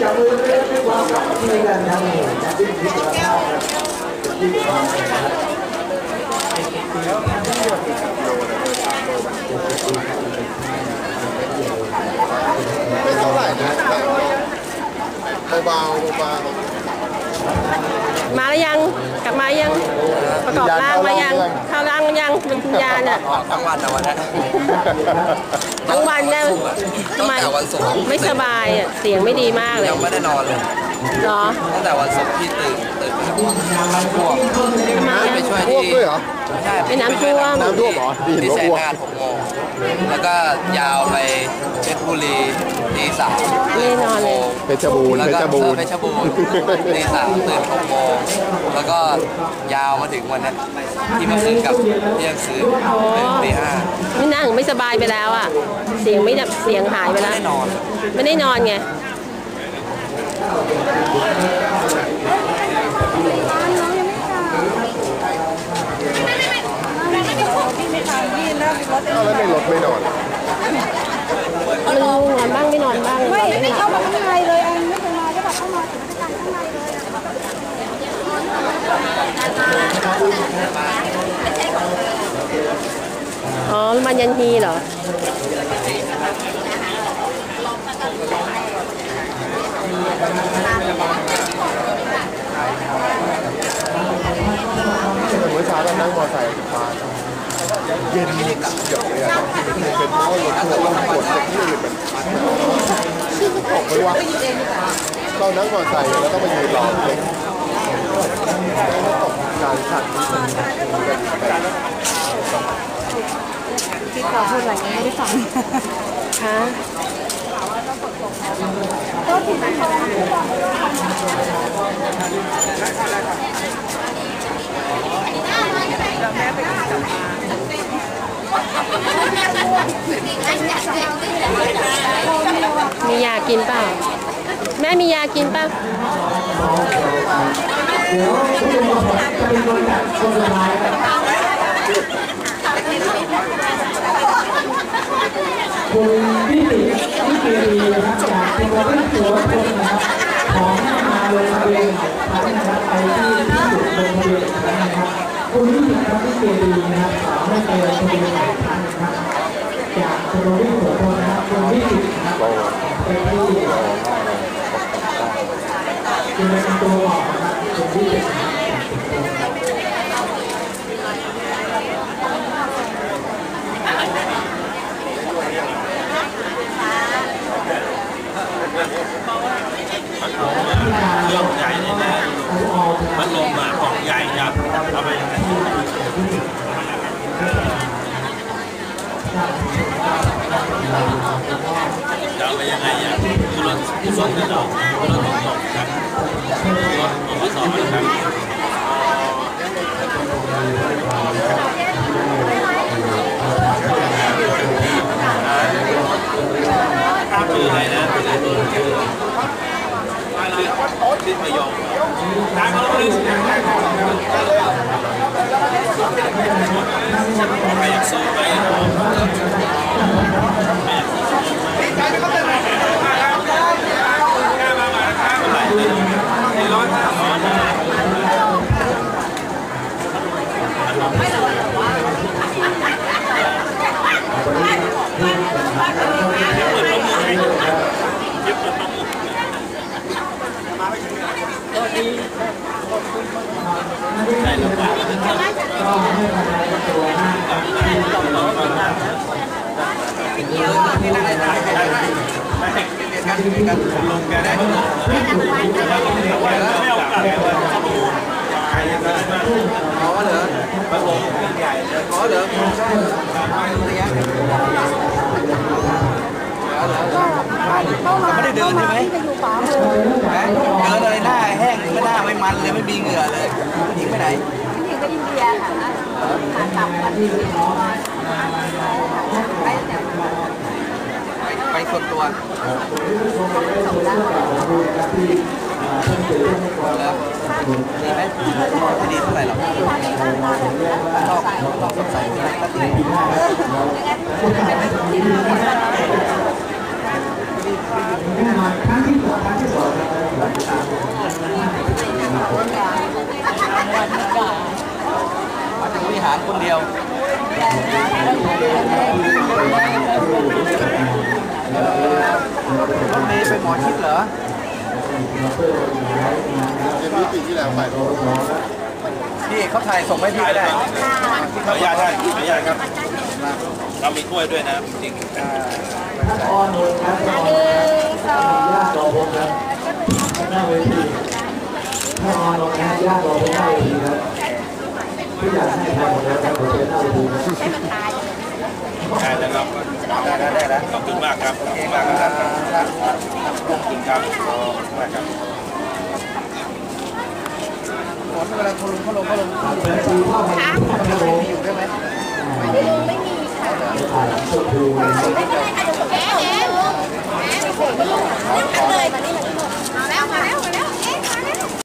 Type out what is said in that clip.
จับมือเล่นด้วยความรักที่กันครับจะดิ้นที่กระเพาะดิ้นความนะครับ ไม่เท่าไหร่นะเบาๆเบามาแล้วยังกลับมายังประกอบร่างมายังเข้าร่างยังเป็นคุณยาเนี่ยออกทั้งวันนะวันนั้นทั้งวันเนี่ยตั้ทำงไมแต่วันศุกร์ไม่สบายอะเสียงไม่ดีมากเลยยังไม่ได้นอนเลย เหรอตั้งแต่วันศุกร์ที่ตื่นตื่นไปแล้วพวกทำไมไปอะช่วยๆพวกที่ด้วยเหรอใช่เป็นน้ำท่วมน้ำท่วมเหรอดีที่ว่าแสนอ้วกนาทหกโมงแล้วก็ยาวไปเพชรบุรีตีสามไม่นอนเลยเพชรบูรณ์แล้วเพก็ชรบูรณ์เพชรบูรณ์ตีสามตื่นหกโมงแล้วก็ยาวมาถึงวันนั้นที่เมื่อคืนกับเที่ยงคืนตื่นตีห้าไม่นั่งไม่สบายไปแล้วอะเสียงไม่ดับเสียงหายไปไม่แล้วได้นอนไม่ได้นอนไง เอาแล้วในรถไม่นอนมันนอนบ้างไม่นอนบ้างไม่ไม่เข้ามาข้างในเลยอันไม่เคยมาก็แบบเข้ามาถึงด้วยกันข้างในเลยอะอ๋อมันยันฮีเหรอ เมื่อเช้าเรานั่งมอเตอร์ไซค์มาเย็นเดี๋ยวเลยอะเป็นเพราะว่ารถทัวร์เราปวดจากที่อื่นมันออกไปว่าเรานั่งมอเตอร์ไซค์แล้วก็มายืนรอเลยแล้วตกกลารสั่นพี่ขอพูดอะไรไม่ได้ฟังคะ มียากินเปล่า แม่มียากินเปล่าคุณพี่ติพี่เกรีนะครับ จากคุณวริศตัวคนนะครับของมาลงทะเบียนทั้งนะครับไปที่ที่จุดลงทะเบียนนะครับคุณพี่ติครับพี่เกรีนะครับขอให้ไปลงทะเบียนอีกครั้งนะครับจากคุณวริศตัวคนนะครับคุณพี่ตินะครับไปที่คุณเป็นตัวบอกนะครับคุณพี่ตินะครับ พัดลมอะของใหญ่ครับเอาไปยังไง จะเอาไปยังไงอะคือรถที่ส่งที่เราคือรถของผมครับรถของสอนนะครับคืออะไรนะคืออะไรตัวคือที่พยองทางเราเลยใครอยากซื้อไป อ๋อเหรออ๋อเหรอเข้ามาไม่ได้เดินใช่ไหมจะอยู่ขวามือเดินอะไรหน้าแห้งไม่หน้าไม่มันเลยไม่มีเหงื่อเลยหญิงไปไหนอยู่ไปไปอินเดียค่ะขากลับวันที่สิบไปแต่ ไป ส่วนตัวแล้วดีไหมไม่ดีเท่าไหร่หรอกชอบชอบสดใสที่ไหนก็ที่ไหนครั้งที่สองครั้งที่สองครับมาถึงบริหารคนเดียวรถ เมย์เป็นหมอชิดเหรอเย็นที่ปีที่แล้วไปพี่เขาถ่ายส่งให้พี่ก็ได้ขออนุญาตท่านขออนุญาตครับเรามีถ้วยด้วยนะจริงอ้อนนท์ครับอ้อนนท์ครับญาติรอผมครับหน้าเวทีถ้าอ้อนนท์นะญาติรอผมหน้าเวทีครับทุกอย่างให้ทำหมดแล้วครับผมเชิญหน้าเวทีครับ ได้แล้วครับ ได้แล้วได้แล้ว ขอบ คุณมากครับขอบคุณมากครับขอบคุณครับขอบคุณมากครับหมอเวลาเขาลงเขาลงเขาลงเวทีเข้ามาที่พัทลุงอยู่ได้ไหมไม่มีค่ะถ่ายสุดดูไม่เป็นไรค่ะ